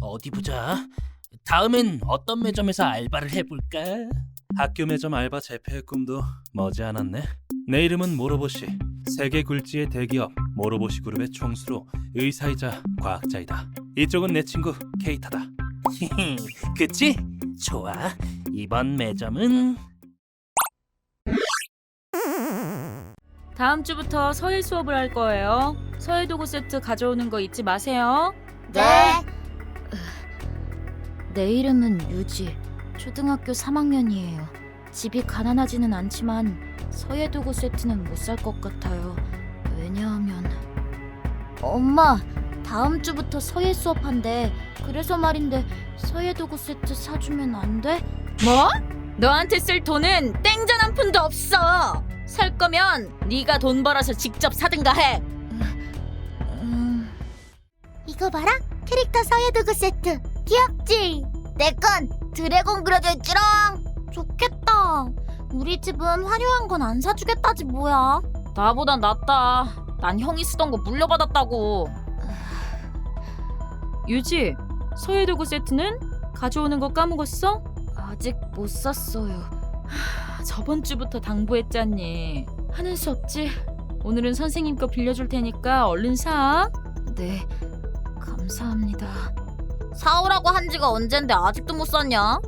어디 보자. 다음엔 어떤 매점에서 알바를 해볼까? 학교 매점 알바 재패의 꿈도 머지않았네. 내 이름은 모로보시. 세계 굴지의 대기업 모로보시 그룹의 총수로 의사이자 과학자이다. 이쪽은 내 친구 케이타다. 그치? 좋아. 이번 매점은 다음 주부터 서예 수업을 할 거예요. 서예 도구 세트 가져오는 거 잊지 마세요. 네. 내 이름은 유지. 초등학교 3학년이에요. 집이 가난하지는 않지만 서예도구 세트는 못 살 것 같아요. 왜냐하면 엄마 다음 주부터 서예 수업한대. 그래서 말인데 서예도구 세트 사주면 안 돼? 뭐? 너한테 쓸 돈은 땡전 한 푼도 없어. 살 거면 네가 돈 벌어서 직접 사든가 해. 음, 이거 봐라. 캐릭터 서예도구 세트. 귀엽지? 내 건 드래곤 그려져 있지롱. 좋겠다. 우리 집은 화려한 건 안 사주겠다지 뭐야. 나보단 낫다. 난 형이 쓰던 거 물려받았다고. 유지, 서예 도구 세트는 가져오는 거 까먹었어? 아직 못 샀어요. 하, 저번 주부터 당부했잖니. 하는 수 없지. 오늘은 선생님 거 빌려줄 테니까 얼른 사. 네, 감사합니다. 사오라고 한 지가 언젠데 아직도 못 샀냐?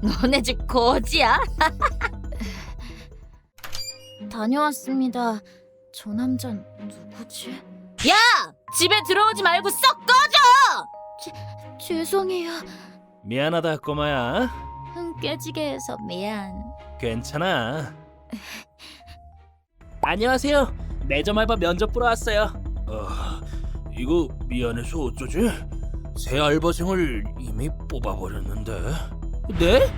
너네 집 거지야? 다녀왔습니다. 저 남잔 누구지? 야! 집에 들어오지 말고 썩 꺼져! 죄송해요. 미안하다 꼬마야. 흥 깨지게 해서 미안. 괜찮아. 안녕하세요. 매점 알바 면접 보러 왔어요. 어, 이거 미안해서 어쩌지? 새 알바생을 이미 뽑아버렸는데. 네?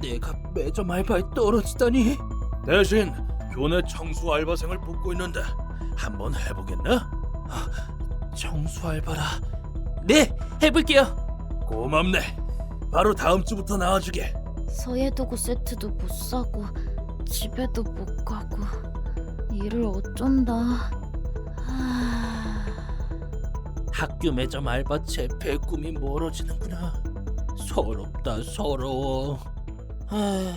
내가 매점 알바에 떨어지다니. 대신 교내 청수 알바생을 뽑고 있는데 한번 해보겠나? 아, 청수 알바라. 네, 해볼게요. 고맙네. 바로 다음 주부터 나와주게. 서예도구 세트도 못 사고 집에도 못 가고 일을 어쩐다. 하... 학교 매점 알바 재패의 꿈이 멀어지는구나. 서럽다 서러워. 아,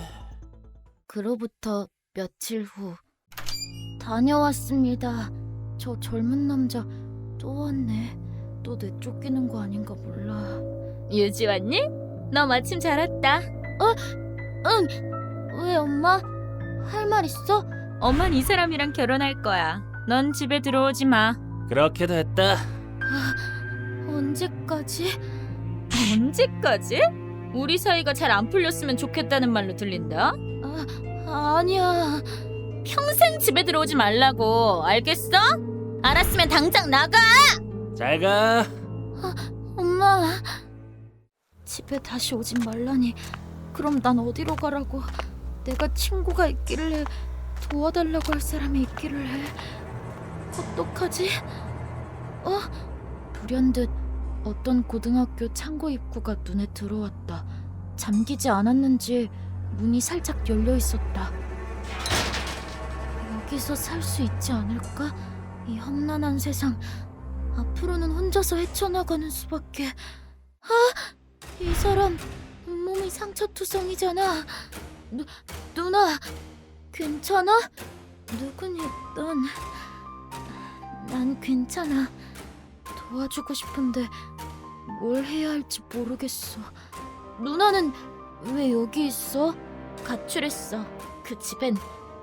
그로부터 며칠 후 다녀왔습니다. 저 젊은 남자 또 왔네. 또 내쫓기는 거 아닌가 몰라. 유지 왔니? 너 마침 잘 왔다. 응. 왜 엄마? 할 말 있어? 엄만 이 사람이랑 결혼할 거야. 넌 집에 들어오지 마. 그렇게 됐다. 언제까지? 언제까지? 우리 사이가 잘 안 풀렸으면 좋겠다는 말로 들린다. 아, 아니야. 평생 집에 들어오지 말라고. 알겠어? 알았으면 당장 나가. 잘 가. 엄마. 집에 다시 오진 말라니. 그럼 난 어디로 가라고? 내가 친구가 있길래 도와달라고 할 사람이 있기를 해. 어떡하지? 어? 불현듯 어떤 고등학교 창고 입구가 눈에 들어왔다. 잠기지 않았는지 문이 살짝 열려 있었다. 여기서 살 수 있지 않을까? 이 험난한 세상. 앞으로는 혼자서 헤쳐나가는 수밖에. 아, 이 사람 몸이 상처투성이잖아. 누, 누나, 괜찮아? 누구니 넌? 난 괜찮아. 도와주고 싶은데 뭘 해야 할지 모르겠어. 누나는 왜 여기 있어? 가출했어. 그 집엔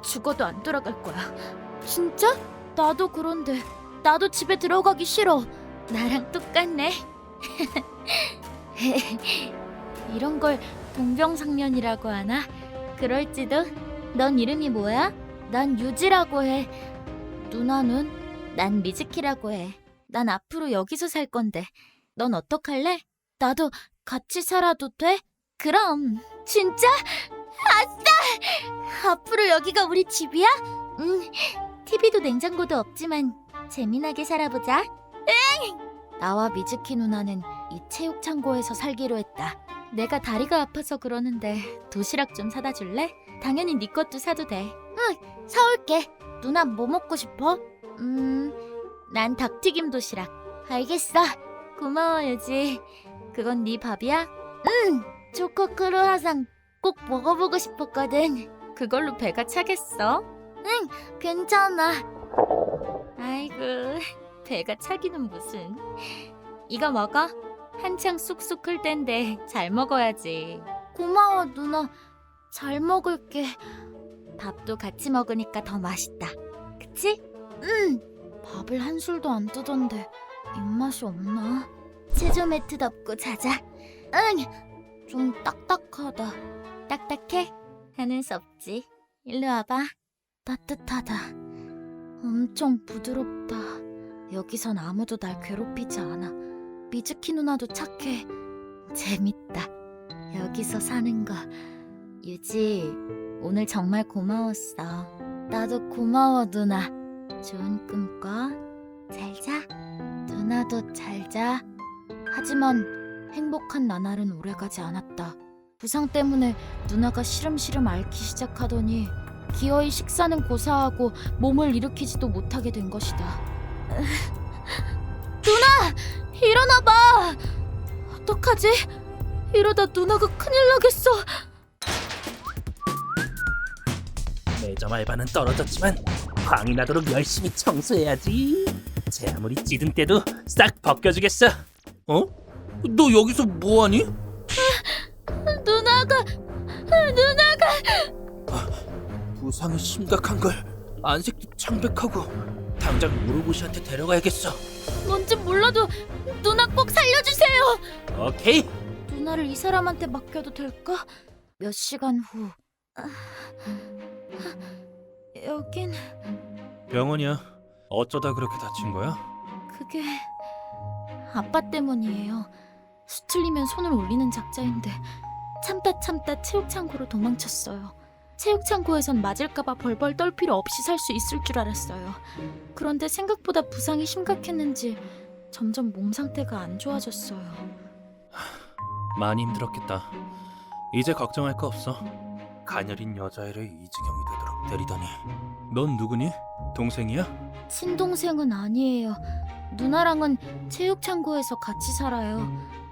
죽어도 안 돌아갈 거야. 진짜? 나도 그런데 나도 집에 들어가기 싫어. 나랑 똑같네. 이런 걸 동병상련이라고 하나? 그럴지도. 넌 이름이 뭐야? 난 유지라고 해. 누나는? 난 미즈키라고 해. 난 앞으로 여기서 살 건데. 넌 어떡할래? 나도 같이 살아도 돼? 그럼. 진짜? 아싸! 앞으로 여기가 우리 집이야? 응. TV도 냉장고도 없지만 재미나게 살아보자. 응! 나와 미즈키 누나는 이 체육 창고에서 살기로 했다. 내가 다리가 아파서 그러는데 도시락 좀 사다 줄래? 당연히 네 것도 사도 돼. 응, 사올게. 누나 뭐 먹고 싶어? 음, 난 닭튀김 도시락. 알겠어. 고마워 유지. 그건 네 밥이야? 응. 초코 크루아상 꼭 먹어보고 싶었거든. 그걸로 배가 차겠어? 괜찮아. 아이고, 배가 차기는 무슨. 이거 먹어. 한창 쑥쑥 클 땐데 잘 먹어야지. 고마워 누나. 잘 먹을게. 밥도 같이 먹으니까 더 맛있다. 그치? 응. 밥을 한 술도 안 뜨던데 입맛이 없나? 체조 매트 덮고 자자. 응. 좀 딱딱하다. 딱딱해? 하는 수 없지. 일로 와봐. 따뜻하다. 엄청 부드럽다. 여기선 아무도 날 괴롭히지 않아. 미즈키 누나도 착해. 재밌다. 여기서 사는 거. 유지, 오늘 정말 고마웠어. 나도 고마워, 누나. 좋은 꿈 꿔. 잘 자. 누나도 잘 자. 하지만 행복한 나날은 오래가지 않았다. 부상 때문에 누나가 시름시름 앓기 시작하더니 기어이 식사는 고사하고 몸을 일으키지도 못하게 된 것이다. 누나! 일어나봐! 어떡하지? 이러다 누나가 큰일 나겠어. 매점 알바는 떨어졌지만 광이 나도록 열심히 청소해야지. 제 아무리 찌든 때도 싹 벗겨주겠어. 어? 너 여기서 뭐하니? 누나가 부상이 심각한 걸 안색도 창백하고 당장 무로보시한테 데려가야겠어. 뭔지 몰라도 누나 꼭 살려주세요. 오케이. 누나를 이 사람한테 맡겨도 될까? 몇 시간 후. 아, 여긴 병원이야. 어쩌다 그렇게 다친 거야? 그게 아빠 때문이에요. 수틀리면 손을 올리는 작자인데 참다 참다 체육창고로 도망쳤어요. 체육창고에선 맞을까봐 벌벌 떨 필요 없이 살 수 있을 줄 알았어요. 그런데 생각보다 부상이 심각했는지 점점 몸 상태가 안 좋아졌어요. 많이 힘들었겠다. 이제 걱정할 거 없어. 가녀린 여자애를 이 지경이 되도록 때리다니. 넌 누구니? 동생이야? 친동생은 아니에요. 누나랑은 체육창고에서 같이 살아요.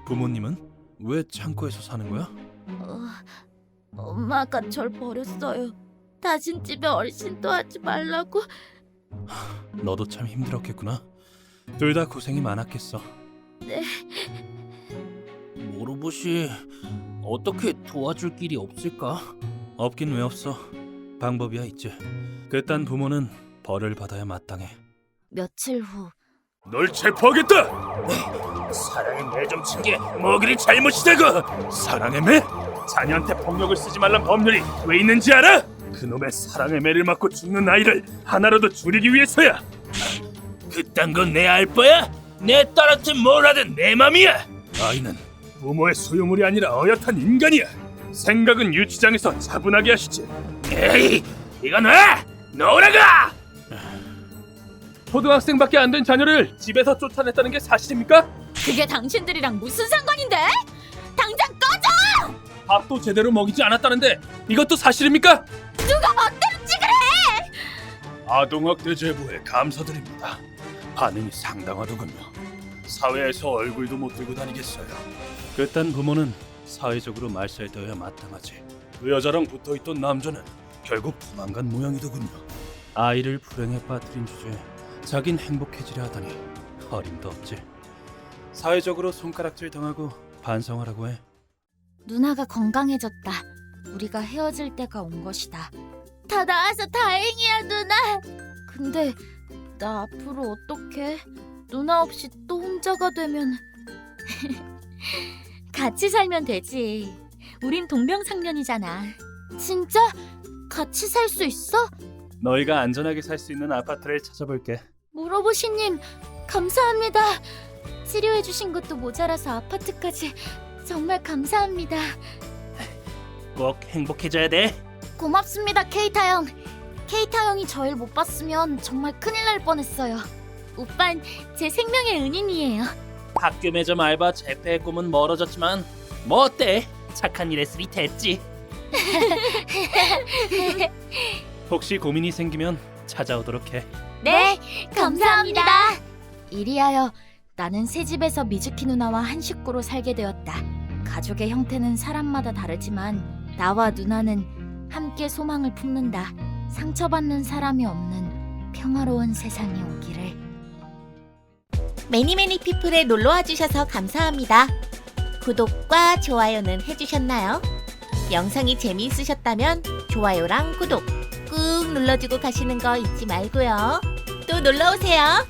부모님은 왜 창고에서 사는 거야? 어, 엄마가 절 버렸어요. 다신 집에 어르신도 하지 말라고. 너도 참 힘들었겠구나. 둘 다 고생이 많았겠어. 네. 모로보시 어떻게 도와줄 길이 없을까? 없긴 왜 없어. 방법이야 있지. 그딴 부모는 벌을 받아야 마땅해. 며칠 후 널 체포하겠다. 사랑의 매좀친게 뭐 그리 잘못이다고. 사랑의 매? 자녀한테 폭력을 쓰지 말란 법률이 왜 있는지 알아? 그놈의 사랑의 매를 맞고 죽는 아이를 하나라도 줄이기 위해서야. 그딴 건 내 알 바야? 내 딸한테 뭘 하든 내 맘이야. 아이는 부모의 소유물이 아니라 어엿한 인간이야. 생각은 유치장에서 차분하게 하시지. 에이, 이거 놔! 놓으라가! 초등학생밖에 안 된 자녀를 집에서 쫓아냈다는 게 사실입니까? 그게 당신들이랑 무슨 상관인데? 당장 꺼져! 밥도 제대로 먹이지 않았다는데 이것도 사실입니까? 누가 멋대로 찍으래! 아동학대 제보에 감사드립니다. 반응이 상당하더군요. 사회에서 얼굴도 못 들고 다니겠어요. 그딴 부모는 사회적으로 말살되어야 마땅하지. 그 여자랑 붙어있던 남자는 결국 도망간 모양이더군요. 아이를 불행에 빠뜨린 주제에 자긴 행복해지려 하다니 어림도 없지. 사회적으로 손가락질 당하고 반성하라고 해. 누나가 건강해졌다. 우리가 헤어질 때가 온 것이다. 다 나아서 다행이야 누나. 근데 나 앞으로 어떡해? 누나 없이 또 혼자가 되면 같이 살면 되지. 우린 동병상련이잖아. 진짜 같이 살 수 있어? 너희가 안전하게 살 수 있는 아파트를 찾아볼게. 물어보시님 감사합니다. 치료해 주신 것도 모자라서 아파트까지 정말 감사합니다. 꼭 행복해져야 돼. 고맙습니다 케이타 형. 케이타 형이 저를 못 봤으면 정말 큰일 날 뻔했어요. 오빤 제 생명의 은인이에요. 학교 매점 알바 재패의 꿈은 멀어졌지만 뭐 어때? 착한 일 했으니 됐지. 혹시 고민이 생기면 찾아오도록 해. 네, 감사합니다. 이리하여 나는 새 집에서 미즈키 누나와 한 식구로 살게 되었다. 가족의 형태는 사람마다 다르지만 나와 누나는 함께 소망을 품는다. 상처받는 사람이 없는 평화로운 세상이 오기를. 매니매니 피플에 놀러와 주셔서 감사합니다. 구독과 좋아요는 해주셨나요? 영상이 재미있으셨다면 좋아요랑 구독 꾹 눌러주고 가시는 거 잊지 말고요. 또 놀러 오세요.